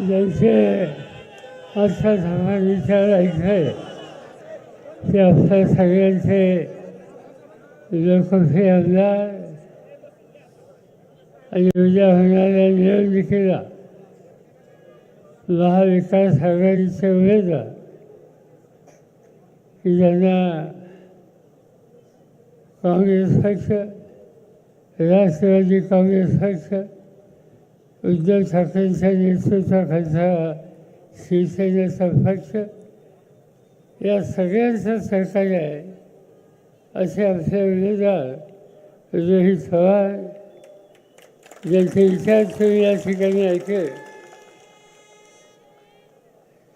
ज्यांचे आजचा सगळा विचार ऐकले ते आपल्या सगळ्यांचे लोकप्रिय आमदार आणि उद्या होणाऱ्या निवडणुकीला महाविकास आघाडीचे उमेदवार की ज्यांना काँग्रेस पक्ष राष्ट्रवादी काँग्रेस पक्ष उद्धव ठाकरेंच्या नेतृत्वाखालचा शिवसेनेचा पक्ष या सगळ्यांचं सरकार आहे. असे आमचे उमेदवार रोहित पवार ज्यांचे विचार तुम्ही या ठिकाणी ऐकले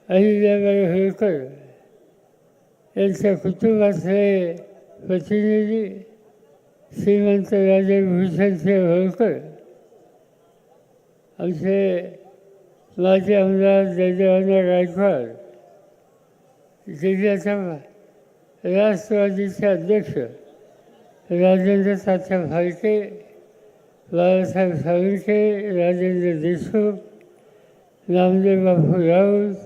अहिल्याबाई होळकर यांच्या कुटुंबातले प्रतिनिधी श्रीमंत राजे भूषणसिंह होळकर. आमचे माजी आमदार जयदेवाना गायकवाड जिल्ह्याच्या राष्ट्रवादीचे अध्यक्ष राजेंद्र तात्या फाळके बाळासाहेब साळुंके राजेंद्र देशमुख नामदेव बापू राऊत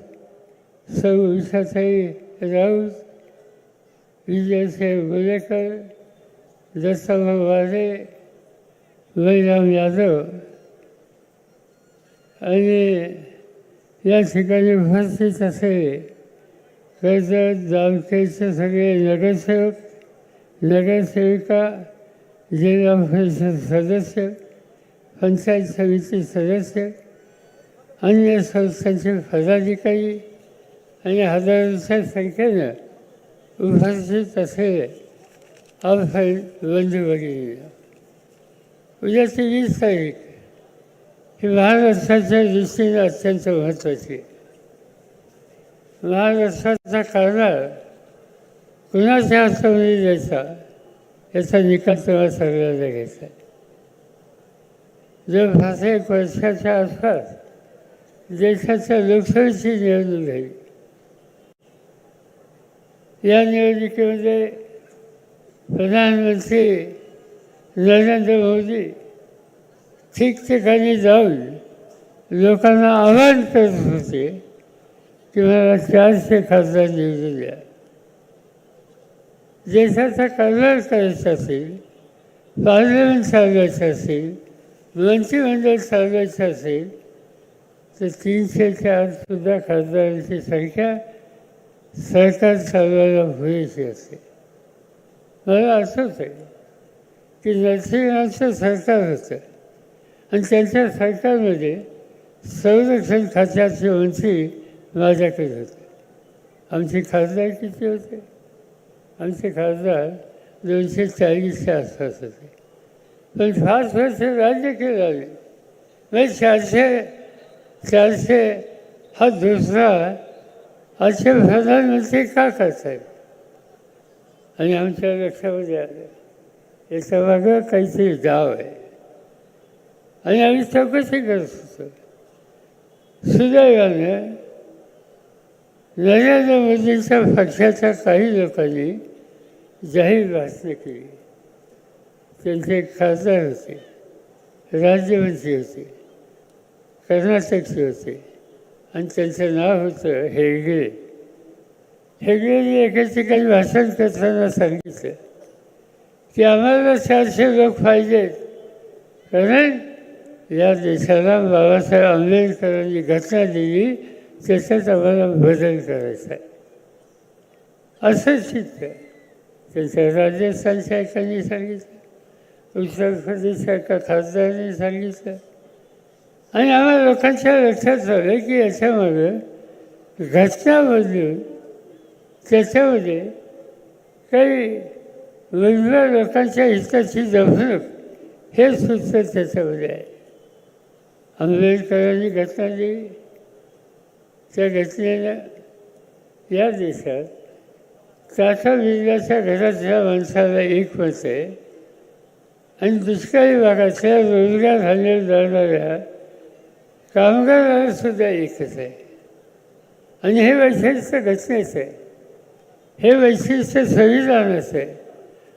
सौ उषाताई राऊत विजयसाहेब गुलेकर दत्ताभाऊ वारे यादव आणि या ठिकाणी उपस्थित असलेले कर्जत जामखेडचे सगळे नगरसेवक नगरसेविका जिल्हा परिषद सदस्य पंचायत समिती सदस्य अन्य संस्थांचे पदाधिकारी आणि हजारांच्या संख्येनं उपस्थित असलेले आपण बंधू भगिनी उद्याची वीस तारीख ही महाराष्ट्राच्या दृष्टीने अत्यंत महत्त्वाची आहे महाराष्ट्राचा कारभार कुणाच्या हातामध्ये द्यायचा याचा निकाल तेव्हा सगळ्यांना घ्यायचा आहे जवळपास एक वर्षाच्या आसपास देशाच्या लोकसभेची निवडणूक झाली या निवडणुकीमध्ये प्रधानमंत्री नरेंद्र मोदी ठिकठिकाणी जाऊन लोकांना आवाहन करत होते की मला चारशे खासदार निवडून द्या. देशाचा कारभार करायचा असेल पार्लमेंट चालवायचं असेल मंत्रिमंडळ चालवायचं असेल तर तीनशेच्या आतसुद्धा खासदारांची संख्या सरकार चालवायला पुरेशी असते मला असंच आहे. की नरसिंहाचं सरकार होतं आणि त्यांच्या सरकारमध्ये संरक्षण खात्याचे मंत्री माझ्याकडे होते. आमचे खासदार किती होते? आमचे खासदार दोनशे चाळीसच्या आसपास होते. पण फार वर्ष राज्य केलं आले म्हणजे चारशे चारशे हा दुसरा असे प्रधानमंत्री का करतायत? आणि आमच्या लक्षामध्ये आलं. याचा मागं काहीतरी डाव आहे. आणि आम्ही चौकशी करत होतो. सुदैवानं नरेंद्र मोदींच्या पक्षाच्या काही लोकांनी जाहीर भाषणं केली. त्यांचे खासदार होते राज्यमंत्री होते कर्नाटकचे होते. आणि त्यांचं नाव होतं हेगडे. हेगडेने एका ठिकाणी भाषण करताना सांगितलं. की आम्हाला चारशे लोक पाहिजेत. कारण या देशाला बाबासाहेब आंबेडकरांनी घटना दिली त्याच्यात आम्हाला बदल करायचा आहे. असं चित्र त्यांच्या राजस्थानच्या एकाने सांगितलं. उत्तर प्रदेशच्या एका खासदाराने सांगितलं. आणि आम्हाला लोकांच्या लक्षात आलं की याच्यामध्ये घटना बदलून त्याच्यामध्ये काही वेगवेगळ्या लोकांच्या हिताची जपणूक हे सूत्र त्याच्यामध्ये आहे. आंबेडकरांनी घटना दिली त्या घटनेला या देशात टाटा बिर्लाच्या घरातल्या माणसाला एक मत आहे आणि दुष्काळी भागातल्या रोजगार हल्ले जाणाऱ्या कामगाराला सुद्धा एकच आहे. आणि हे वैशिष्ट्य घटनेचं आहे. हे वैशिष्ट्य संविधानाचं आहे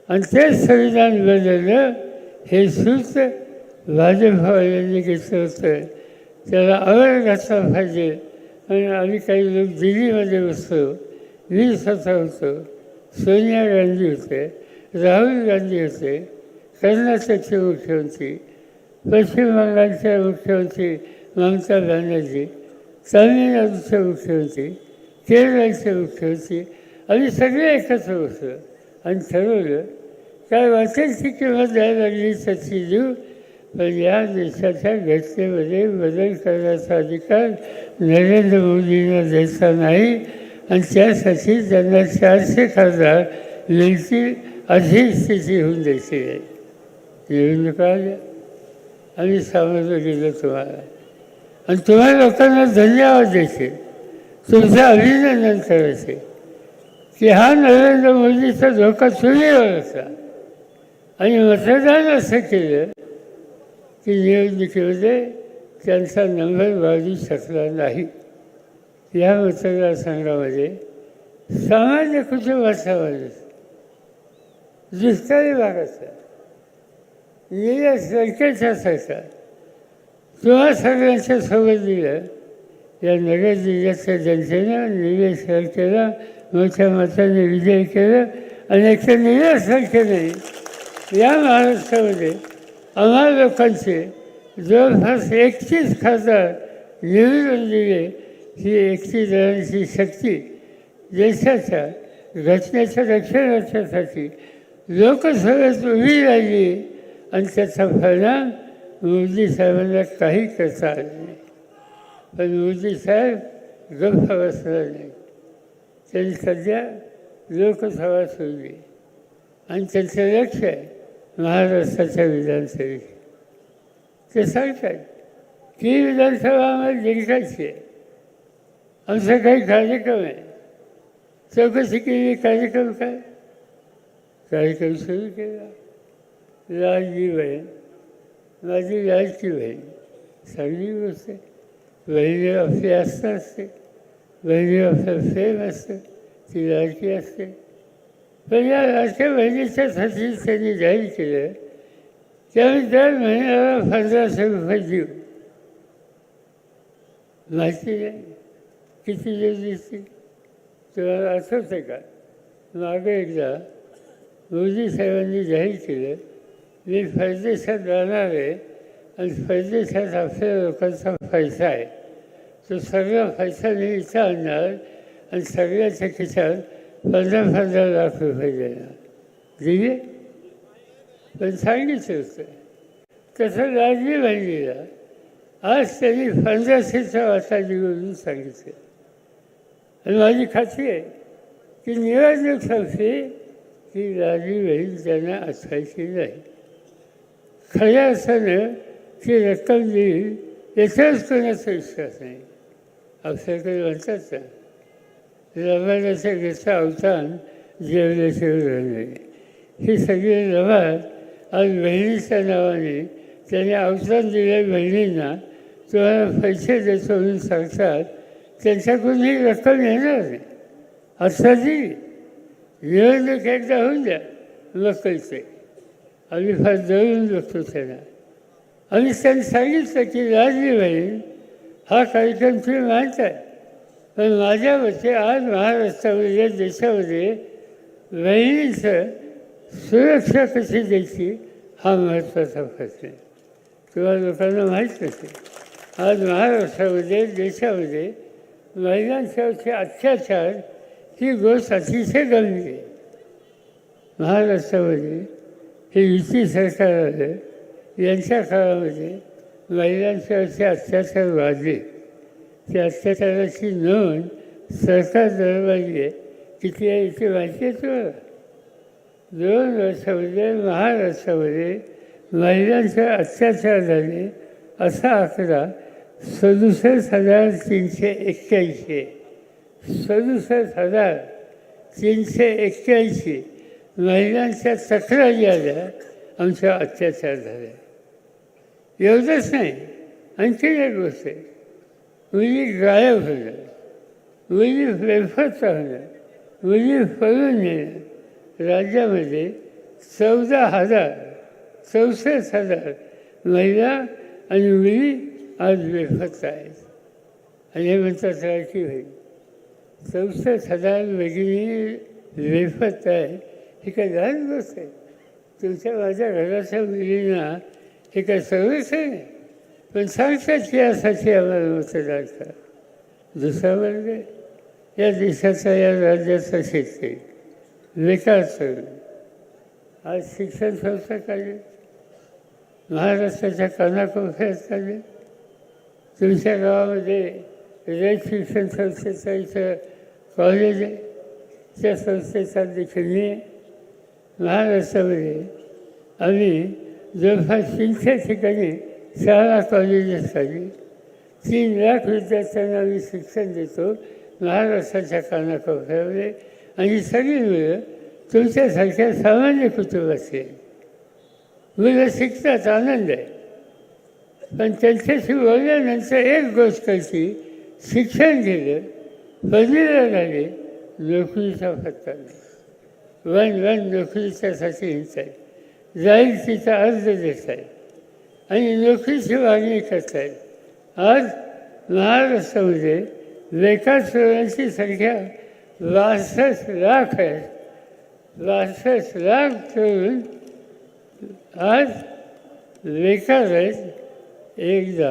आणि तेच संविधान बदललं हे सूत्र भाजपवाल्यांनी घेतलं होतं. त्याला आवर घातला पाहिजे. आणि आम्ही काही लोक दिल्लीमध्ये बसतो. मी स्वतः होतो. सोनिया गांधी होते. राहुल गांधी होते. कर्नाटकचे मुख्यमंत्री. पश्चिम बंगालच्या मुख्यमंत्री ममता बॅनर्जी. तामिळनाडूचे मुख्यमंत्री. केरळचे मुख्यमंत्री. आम्ही सगळे एकत्र बसलो आणि ठरवलं काय वाटेल ती किंवा द्यायला लागली तशी देऊ पण या देशाच्या घटनेमध्ये बदल करण्याचा अधिकार नरेंद्र मोदींना द्यायचा नाही आणि त्यासाठी त्यांना चारशे खासदार यांची अशी स्थिती होऊन द्यायची नाही निवडणुका आल्या आम्ही सामोरं गेलो तुम्हाला. आणि तुम्हाला लोकांना धन्यवाद द्यायचे तुमचं अभिनंदन करायचे. की हा नरेंद्र मोदीचा धोका चुलीवर होता. आणि मतदान असं केलं की निवडणुकीमध्ये त्यांचा नंबर वाढू शकला नाही. या मतदारसंघामध्ये सामान्य कुटुंबाचा माणूस दुष्काळी भागाचा गेल्या सरकारच्या सरकार तुम्हा सगळ्यांच्या सोबत दिलं. या नगर जिल्ह्याच्या जनतेनं निलेश सरकेला मोठ्या मताने विजय केलं आणि एक निलेश सरकेने या महाराष्ट्रामध्ये आम्हा लोकांचे जवळपास एकतीस खासदार निवडून दिले ही एकतीस जणांची शक्ती देशाच्या घटनेच्या रक्षणाच्यासाठी लोकसभेत उभी राहिली आणि त्याचा परिणाम मोदी साहेबांना काही करता आलं नाही. पण मोदी साहेब गप्प बसला नाही त्यांनी सध्या लोकसभा सोडली आणि त्यांचं लक्ष आहे महाराष्ट्राच्या विधानसभेत. ते सांगतात की विधानसभा आम्हाला जिंकायची आहे. आमचा काही कार्यक्रम आहे. चौकशी केली कार्यक्रम काय? कार्यक्रम सुरू केला. लाडली बहीण माझी लाडकी बहीण चांगली गोष्ट. आहे बहिणी आपली आस्था असते. बहिणी आपलं प्रेम असतं ती लाडकी असते पण या लाडक्या बहिणीच्यासाठी त्यांनी जाहीर केलं त्यावेळी दर महिन्याला पंधराशे रुपये देऊ माहिती नाही किती दिवस दिसतील तुम्हाला आठवतं का मागे एकदा मोदी साहेबांनी जाहीर केलं मी परदेशात जाणार आहे आणि परदेशात आपल्या लोकांचा पैसा आहे तो सगळा पैसा मी इथं आणणार आणि सगळ्याच्या खिशात पंधरा पंधरा लाख रुपये देणार. दिले? पण सांगितलं होतं. तसं लाजली बहिणीला आज त्यांनी पंधराशेचा वाटा निवडून सांगितलं. आणि माझी खात्री आहे की निवडणूक संपली की लाजली बहीण त्यांना असायची नाही. खऱ्या अर्थानं ती रक्कम देईल याच्याच कोणाचा विश्वास नाही. आपल्याकडे म्हणतात ना लबाडाच्या घरचं अवतान जेवल्याशिवाय नाही. ही सगळी लबाड आज बहिणीच्या नावाने त्याने अवतान दिल्या बहिणींना. तुम्हाला पैसे देतो म्हणून सांगतात त्यांच्याकडून ही रक्कम येणार नाही. आता निवडणूक एकदा होऊन द्या मग कळते आम्ही फार जवळून बघतो त्यांना. आम्ही त्यांनी सांगितलं की लाजली बहीण हा कार्यक्रम तुम्ही मानताय पण माझ्या मते आज महाराष्ट्रामध्ये देशामध्ये बहिणीचं सुरक्षा कशी द्यायची हा महत्त्वाचा प्रश्न आहे. किंवा लोकांना माहीत नसेल आज महाराष्ट्रामध्ये देशामध्ये महिलांच्यावरचे अत्याचार ही गोष्ट अतिशय गंभीर आहे. महाराष्ट्रामध्ये हे युती सरकार आलं यांच्या काळामध्ये महिलांच्यावरचे अत्याचार वाढले. त्या अत्याचाराची नोंद सरकार दरबारी आहे किती आहे इथे माहिती आहे दोन वर्षामध्ये महाराष्ट्रामध्ये महिलांचे अत्याचार झाले. असा आकडा सदुसष्ट हजार तीनशे एक्क्याऐंशी. सदुसष्ट हजार तीनशे एक्क्याऐंशी महिलांच्या तक्रारी आल्या. आमच्या अत्याचार झाल्या एवढंच नाही आणखी एक गोष्ट आहे. मुली गायब होणं मुली बेफत होणं मुली पळून नेणं राज्यामध्ये चौदा हजार चौसष्ट हजार महिला आणि मुली आज बेफत आहेत. आणि हे म्हणतात राखी होईल चौसष्ट हजार भगिनी बेफत आहे ही काय लहान गोष्ट आहे. तुमच्या माझ्या घराच्या मुलींना हे काय सर्वच आहे? पण सांगतात यासाठी आम्हाला मतदान करा दुसरा वर्ग या देशाचा या राज्याचा शेतकरी विकास करून. आज शिक्षण संस्था काढली महाराष्ट्राच्या कानाकोपऱ्यात काढले तुमच्या गावामध्ये रयत शिक्षण संस्थेचं इथं कॉलेज आहे. त्या संस्थेचा देखील मी आहे. महाराष्ट्रामध्ये आम्ही जवळपास तीनशे ठिकाणी शाळा कॉलेजेस झाली. तीन लाख विद्यार्थ्यांना मी शिक्षण देतो. महाराष्ट्राच्या कानाकोपऱ्यामध्ये आणि सगळी मुलं तुमच्यासारख्या सामान्य कुटुंबाचे मुलं शिकतात आनंद आहे. पण त्यांच्याशी बोलल्यानंतर एक गोष्ट कशी शिक्षण गेलं पदवीला झाले नोकरीचा पत्ता नाही. वन वन नोकरीच्यासाठी हिंच आहे. जाईल तिचा अर्ज देत आहे आणि नोकरीची मागणी करत आहेत आज महाराष्ट्रामध्ये बेकार चोरांची संख्या बासष्ट लाख आहे. बासष्ट लाख तरुण आज बेकार आहेत एकदा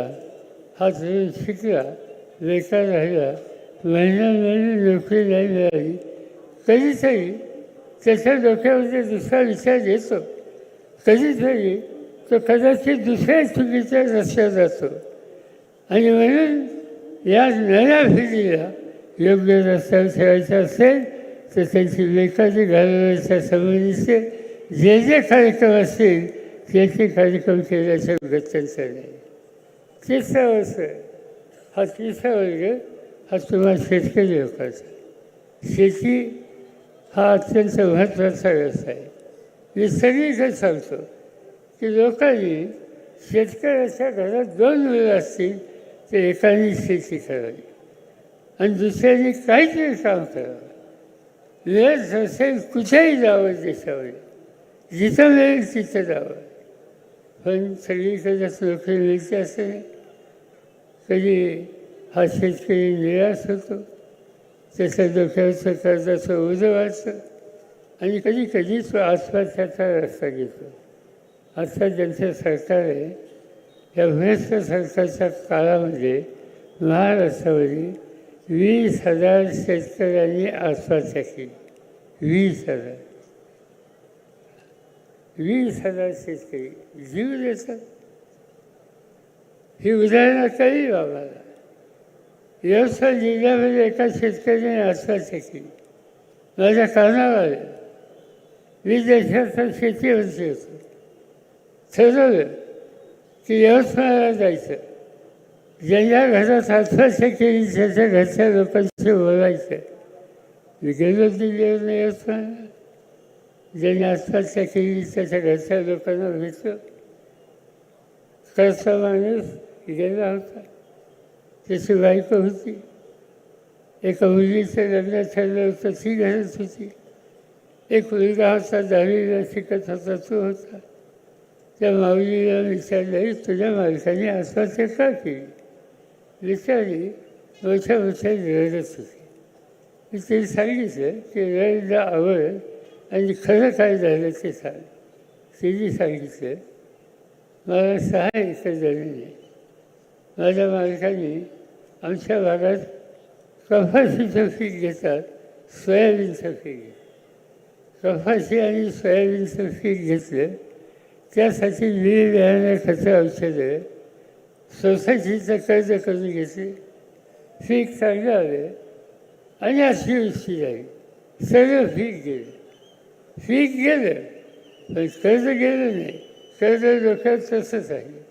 हा तरुण शिकला बेकार राहिला महिना महिने नोकरी नाही मिळाली. कधीतरी त्याच्या डोक्यामध्ये दुसरा विचार येतो. कधीतरी तो कदाचित दुसऱ्या चुकीच्या रस्त्यात जातो. आणि म्हणून या नव्या पिढीला योग्य रस्त्यावर ठेवायचं असेल तर त्यांची लेखाची घालवण्याच्या संबंधीचे जे जे कार्यक्रम असतील त्याचे कार्यक्रम केल्याच्या गत्यंतर नाही तिसरा वर्ष हा तिसरा वर्ग हा तुम्हा शेतकरी लोकांचा. शेती हा अत्यंत महत्त्वाचा व्यवसाय. आहे मी सगळीकडे सांगतो की लोकांनी शेतकऱ्याच्या घरात दोन वेळ असतील तर एकाने शेती करावी. आणि दुसऱ्याने काहीतरी काम करावं. वेळ असेल कुठेही जावं देशामध्ये जिथं मिळेल तिथं जावं. पण सगळीकडेच नोकरी मिळते असं नाही. कधी हा शेतकरी निराश होतो त्याच्या डोक्यावरचं कर्जाचं ओझं वाढतं आणि कधी कधी तो रस्ता घेतो. आता ज्यांचं सरकार आहे या भ्रष्ट सरकारच्या काळामध्ये महाराष्ट्रावरील वीस हजार शेतकऱ्यांनी आत्महत्या केली. वीस हजार. वीस हजार शेतकरी जीव देतात. ही उदाहरणं काही बाबाला यवतमाळ जिल्ह्यामध्ये एका शेतकऱ्याने आत्महत्या केली. माझ्या कानावर आलं मी देशाचा शेतीवरती होतो. ठरवलं की यवतमाळला जायचं. ज्यांच्या घरात आत्महत्या केली त्याच्या घरच्या लोकांशी बोलायचं. मी गेलो दिल्लीवरून यवतमाळला ज्यांनी आत्महत्या केली त्याच्या घरच्या लोकांना भेटलो. कसा माणूस गेला होता. त्याची बायको होती. एका मुलीचं लग्न ठरलं होतं ती घरात होती. एक मुलगा होता दहावीला शिकत होता तो होता. त्या माऊलीला विचारलं तुझ्या मालकाने आत्महत्या का केली? विचारली मोठ्या मोठ्या रडत होती मी तिने सांगितलं की रडला आवड आणि खरं काय झालं ते सांग. तिने सांगितलं मला सहा एकर जमीन आहे. माझ्या मालकाने आमच्या भागात कपाशीचं पीक घेतात सोयाबीनचं पीक घेतात. कपाशी आणि सोयाबीनचं पीक घेतलं. त्यासाठी मी खतं औषधं सोसायटीचं कर्ज करून घेतले. पीक चांगलं आलं. आणि अतिवृष्टी झाली. सर्व पीक गेलं. पीक गेलं. पण कर्ज गेलं नाही. कर्ज डोक्यात तसंच आहे.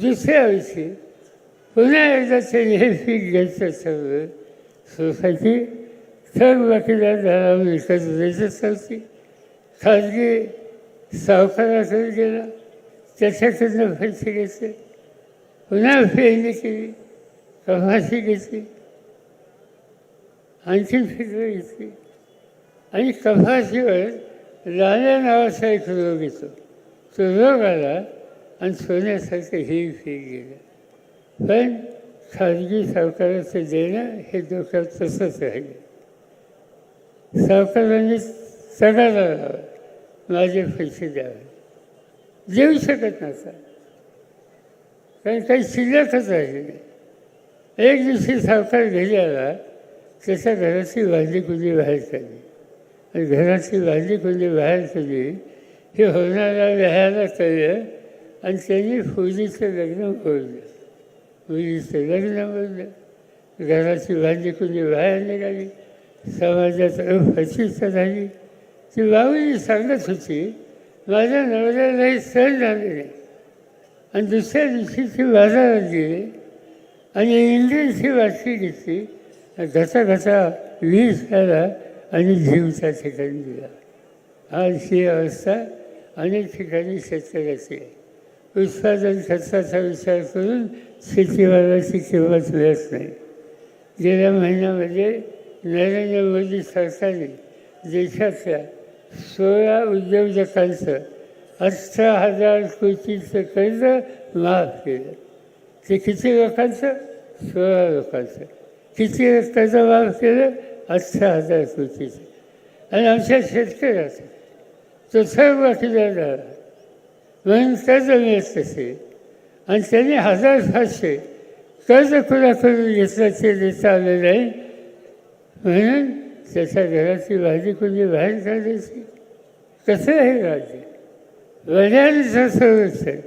दुसऱ्या वर्षी पुन्हा एकदा त्यांनी हे पीक घ्यायचं ठरवलं. सोसायटी थर्ड बाकीदार झाला विकत द्यायचं होती खाजगी सावकाराकडे गेला त्याच्याकडनं पैसे घेतले पुन्हा फेरणी केली कमाशी घेतली आणखीन पिकं घेतली आणि कपाशीवर लाल्या नावाचा एक रोग येतो तो रोग आला आणि सोन्यासारखं हे फी गेलं पण खाजगी सावकाराचं देणं हे डोक्यात तसंच राहिलं सावकारांनी सगळ्याला लावा माझे पैसे द्यावे. देऊ शकत नसा कारण काही शिल्लकच राहिली नाही एक दिवशी सावकार घरी आला त्याच्या घराची वाजली कुंडी बाहेर काढली? आणि घराची वाजली कुंडी बाहेर काढली? हे होणारा लिहायला कळलं आणि त्यांनी फौजीचं लग्न बोललं मुलीचं लग्न बोललं घराची वाजली कुंडी बाहेर निघाली? समाजात अफचित झाली. ती बाबूजी सांगत होती माझ्या नवऱ्यालाही सहन झाले नाही आणि दुसऱ्या दिवशी ती बाजारात गेली आणि इंडियनची वाटली घेतली. घसा घसा वीज झाला आणि जीवच्या ठिकाणी दिला. आज ही अवस्था अनेक ठिकाणी शेतकऱ्याची आहे. उत्पादन खर्चाचा विचार करून शेतीवाल्याची किंमत मिळत नाही. गेल्या महिन्यामध्ये नरेंद्र मोदी सरकारने देशातल्या सोळा उद्योजकांचं अठरा हजार कोटीचं कर्ज माफ केलं. ते किती लोकांचं? सोळा लोकांचं. किती कर्ज माफ केलं? अठरा हजार कोटीचं. आणि आमच्या शेतकऱ्याचं. तो सर्व बाकीदार झाला. म्हणून कर्ज मिळत असेल आणि त्यांनी हजार पाचशे कर्ज कुणाकडून घेतलं ते देता आलं नाही म्हणून त्याच्या घराची भाजी कोणी बाहेर काढायची? कसं आहे राज्य वडिलांचं आहे.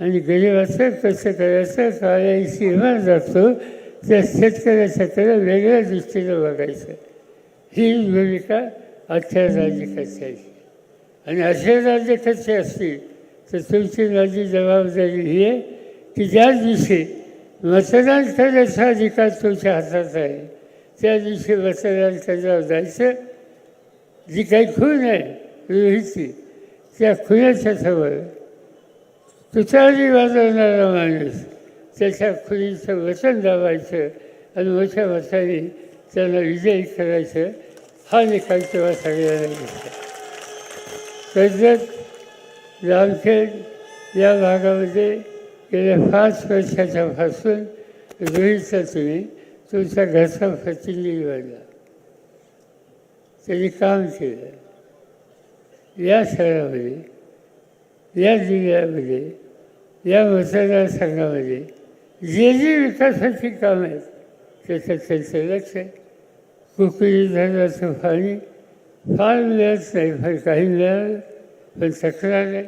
आणि गरिबाचं कसं करायचं काळ्या सीमा जातो त्या शेतकऱ्याच्या त्याला वेगळ्या दृष्टीनं बघायचं. ही भूमिका आजच्या राज्यकर्त्याची आणि असे राज्यकर्ते असतील? तर तुमची माझी जबाबदारी ही आहे की ज्या दिवशी मतदान करण्याचा अधिकार तुमच्या हातात आहे त्या दिवशी मतदान त्याच्यावर जायचं. जी काही खून आहे रोहितची त्या खुन्याच्या समोर तुतारी वाजवणारा माणूस त्याच्या खुनीचं वचन दाबायचं आणि मोठ्या मताने त्यांना विजयी करायचं हा निकाल तेव्हा सगळ्यांना दिसला कर्जत जामखेड या भागामध्ये गेल्या पाच वर्षाच्यापासून रोहितचा तुम्ही तुमचा घरचा प्रतिनिधी बनला त्यांनी काम केलं या शहरामध्ये या जिल्ह्यामध्ये या मतदारसंघामध्ये जे जे विकासाची कामं आहेत त्याचं त्यांचं लक्ष आहे. कुकरी धरणाचं पाणी फार मिळत नाही फार काही मिळालं पण तक्रार आहे.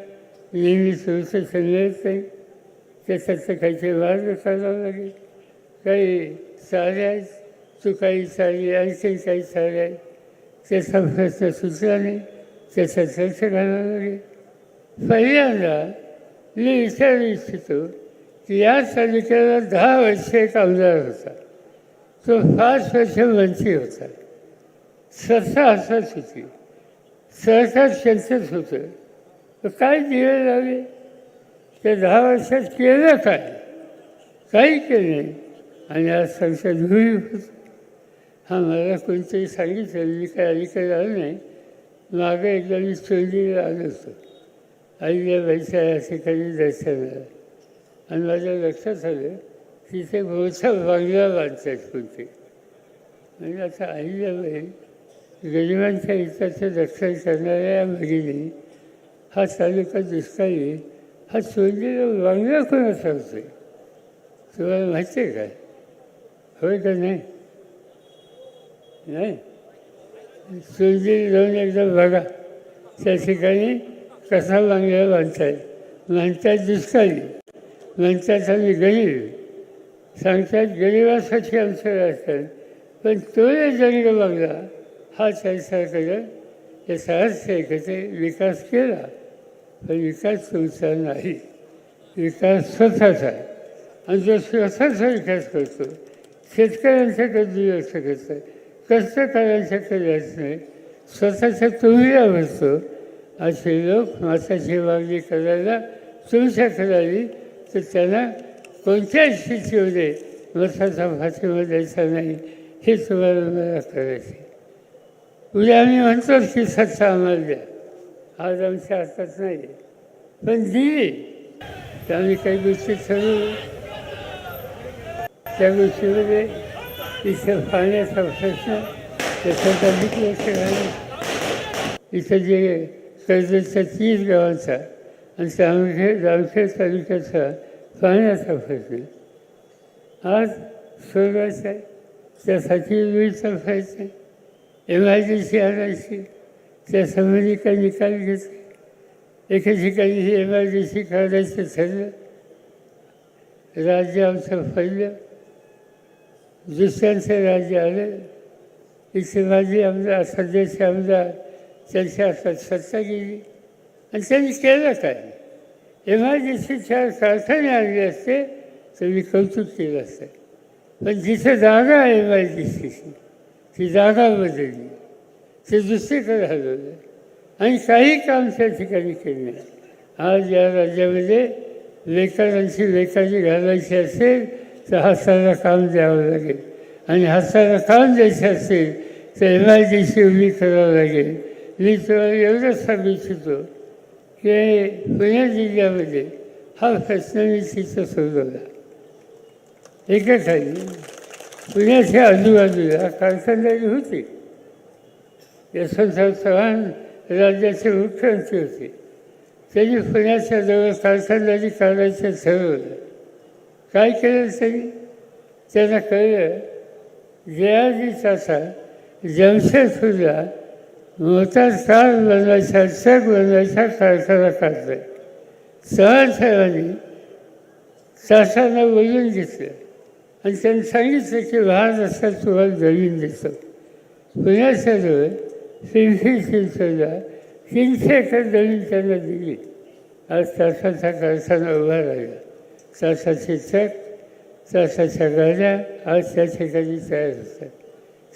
नेहमी सुरक्षित मिळत नाही त्याच्यात काहीतरी मार्ग करावा लागेल. काही चाले आहेत चुकाई चाली ऐसे काही चाले आहेत त्याचा प्रश्न सुचला नाही त्याचा चर्चा घालावा लागेल पहिल्यांदा मी विचारू इच्छितो की या तालुक्याला दहा वर्ष एक आमदार होता तो पाच वर्ष मंत्री होता सत्ता हातात होती. सरकार चर्चेत होतं. तर काय दिवे लागले ते दहा वर्षात केलं काय? काही केलं नाही. आणि आज संसद धुळी होत हा मला कोणीतरी सांगितलं मी काय अलीकडे आलो नाही. मागं एकदा मी चोंडीला आलो होतो अहिल्याबाईच्या या ठिकाणी दर्शन आणि माझ्या लक्षात आलं तिथे मोठा बांगला बांधतात कोणते. म्हणजे आता अहिल्याबाई गरिबांच्या हिताचं रक्षण करणाऱ्या या भगिनी हा तालुका दुष्काळी हा चोंडीला बांगला कोणाचा होतोय? तुम्हाला माहिती आहे काय होय का नाही? नाही? चोंडी जाऊन एकदा बघा. त्या ठिकाणी कसा बांगला येईल म्हणतात दुष्काळी. म्हणतात आम्ही गरीब सांगतात गरिबासाठी आमचं राहतात पण तो जंग बांगला हा त्यांच्याकडं याचा अर्थ आहे का ते विकास केला. पण विकास तुमचा नाही. विकास स्वतःचा आहे. आणि जो स्वतःचा विकास करतो शेतकऱ्यांसाठी दुर्लक्ष करतं कष्टकऱ्यांच्याकडे जात नाही. स्वतःच्या तुम्हीला बसतो असे लोक माताची मागणी करायला तुमच्या करावी तर त्यांना कोणत्याही स्थितीमध्ये मताचा फातीमा द्यायचा नाही हे तुम्हाला मला करायचे उद्या आम्ही म्हणतो की सत्ता आम्हाला द्या. आज आमच्या हातात नाही. पण दिली तर आम्ही काही गोष्टी ठरवू. त्या गोष्टीमध्ये इथं पाण्याचा प्रश्न त्याच्यात अधिक लक्ष इथं जे कर्जतच्या तीस गावांचा आणि जामखेड जामखेड तालुक्याचा पाण्याचा प्रश्न. आज स्वर्गाचा आहे. त्यासाठी वेळ प्रयत्न एम आणायची. त्यासंबंधी काही निकाल घेतले एके ठिकाणी ही एम काढायचं ठरलं. राज्य आमचं फैलं दुसऱ्यांचं राज्य आलं. की शिवाजी आमदार सध्याचे आमदार त्यांच्या हातात सत्ता गेली. आणि त्यांनी केलं काय? एम आय डी चार असते तर मी कौतुक केलं असतं. पण जिथे जागा आहे एम ती जागा बदलली. ते दुसरीकडे हलवलं. आणि काही काम त्या ठिकाणी केले. नाही आज या राज्यामध्ये लेकरांची लेखाची घालायची असेल तर हाताला काम द्यावं लागेल. आणि हाताला काम द्यायचं असेल तर एम आय डी सी उभी करावं लागेल. मी तुम्हाला एवढंच सांगू इच्छितो की पुणे जिल्ह्यामध्ये हा प्रश्न मी तिथं सोडवला. एकेकाळी पुण्याच्या आजूबाजूला कारखानदारी होती. यशवंतराव चव्हाण राज्याचे मुख्यमंत्री होते. त्यांनी पुण्याच्या जवळ कारखानदारी काढायचं ठरवलं. काय केलं तरी? त्यांना कळलं जयाजी चाचा जमशेदपूरला मोठा कार बनवायचा ट्रक बनवायचा कारखाना काढतोय. चव्हाण साहेबांनी तासांना बोलून घेतलं. आणि त्यांनी सांगितलं की वाहन रस्ता तुम्हाला जमीन देतो पुण्याच्या जवळ तीनशे तीनशे एकर जमीन त्यांना दिली. आज तासाचा कारखाना उभा राहिला. चाचाचे ट्रक चाचाच्या गाड्या आज त्या ठिकाणी तयार होतात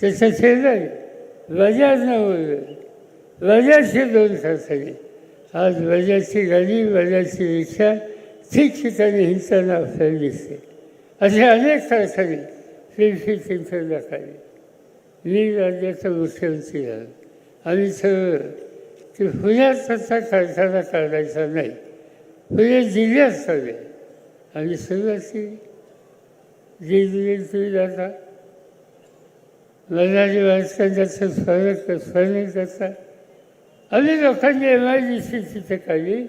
त्याच्या शेजारी बजाज नव्हतं बजाजचे दोन कारखाने आज बजाजची गाडी वजाची रिक्षा ठिकठिकाणी हिंसाना आपल्याला दिसते असे अनेक कारखाने फिरफी चिंचवल्या खाली मी राज्याचा मुख्यमंत्री झालो आम्ही ठरवलं की पुण्यात तसा कारखाना काढायचा नाही पुणे जिल्ह्यात चालले आणि सुरुवात केली जे जिल्ह्यात तुम्ही जाता मराठी माणसांचं स्मरण स्मरण करता आम्ही लोकांनी एम आय डी सी तिथे काढली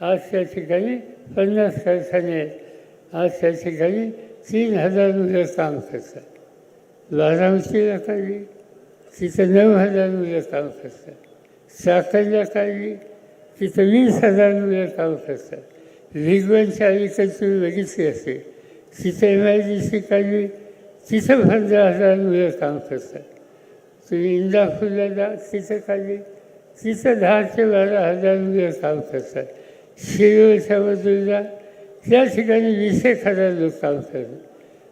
आज त्या ठिकाणी पन्नास कारखाने आहेत आज त्या ठिकाणी तीन हजार मुलं काम करतात. बारामतीला काढली तिथं नऊ हजार मुलं काम करतात. साखरला काढली तिथं वीस हजार मुलं काम करतात. भिगवणच्या अलीकडची तुम्ही बघितली असेल तिथं एम आय डी सी काढली तिथं पंधरा हजार मुलं काम करतात. तुम्ही इंदापूरला जा तिथं काढली तिथं दहा ते बारा हजार मुलं काम करतात. शिरोच्या बाजूला त्या ठिकाणी वीस एक हजार लोक काम करतात.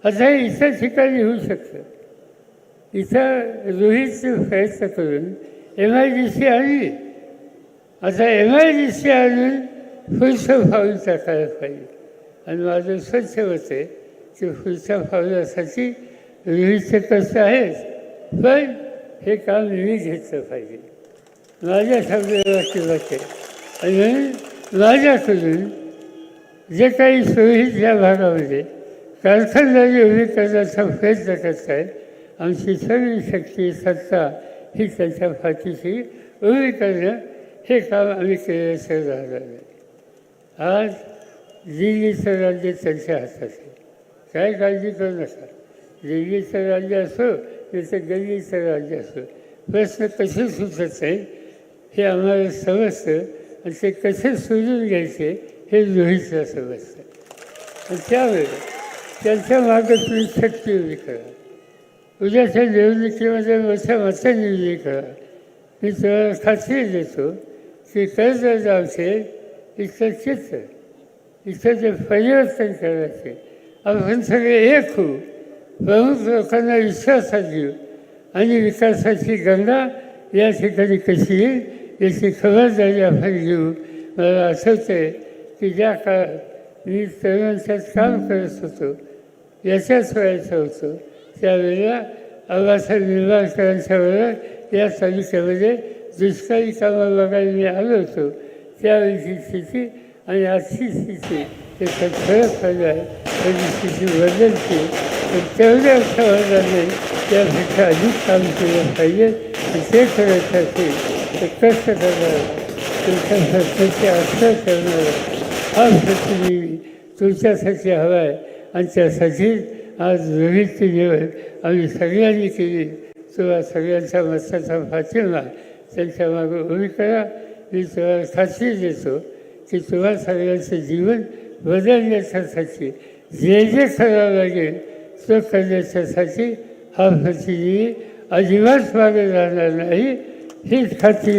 आता हे इतर ठिकाणी होऊ शकतं. इथं रोहितचे प्रयत्न करून एम आय डी सी आणली. आता एम आय डी सी आणून पुढचं पाऊल टाकायला पाहिजे आणि माझं स्वच्छ होते ते की पुढच्या पावलासाठी विविध कष्ट आहेच पण हे काम मी घेतलं पाहिजे. माझ्या शब्दाला किंवा आणि म्हणून माझ्याकडून जे काही सुरळीत या भागामध्ये कारखानदारी उभी करण्याचा प्रयत्न करत आहेत आमची सगळी शक्ती सत्ता ही त्यांच्या पाठीशी उभी करणं हे काम आम्ही केल्याचं राहणार आहे आज दिल्लीचं राज्य त्यांच्या हातात आहे. काय काळजी करू नका. दिल्लीचं राज्य असो तिथं गल्लीचं राज्य असो प्रश्न कसे सुचत नाही हे आम्हाला समजतं आणि ते कसे सोडून घ्यायचे हे रोहितला समजतं. आणि त्यामुळे त्यांच्या मागं तुम्ही छटकी उभी करा. उद्याच्या निवडणुकीमध्ये मोठ्या मतांनी उभी करा. मी तुम्हाला खात्री देतो की कर्ज आमचे इथं चित्र इथं ते परिवर्तन करायचे आपण सगळे एक होऊ प्रमुख लोकांना विश्वासात घेऊ आणि विकासाची गंगा या ठिकाणी कशी येईल याची खबरदारी आपण घेऊ मला असं आहे की ज्या काळात मी तरुणांच्यात काम करत होतो याच्याच व्हायचं होतो त्यावेळेला आबासाहेब निंबाळकरांच्या वेळेला या तालुक्यामध्ये दुष्काळी कामं बघायला मी आलो होतो त्यावेळीची स्थिती आणि आजची स्थिती त्याच्यात फरक पडला स्थिती बदलते तर तेवढ्या समाजाने त्यापेक्षा अधिक काम केलं पाहिजे. आणि ते करत असेल तर कष्ट करणार. तुमच्या सत्तेचे आश्रय करणार. हा प्रतिनिधी तुमच्यासाठी हवा आहे. आणि त्यासाठी आज विविध निवड आम्ही सगळ्यांनी केली. किंवा सगळ्यांच्या मस्ताचा पाठिंबा त्यांच्या मागे उभी करा. मी साक्षी खात्री देतो की तुला सगळ्यांचं जीवन बदलण्याच्यासाठी जे जे करावं लागेल तो करण्याच्यासाठी हा प्रतिनिधी अजिबात मागे राहणार नाही हीच खात्री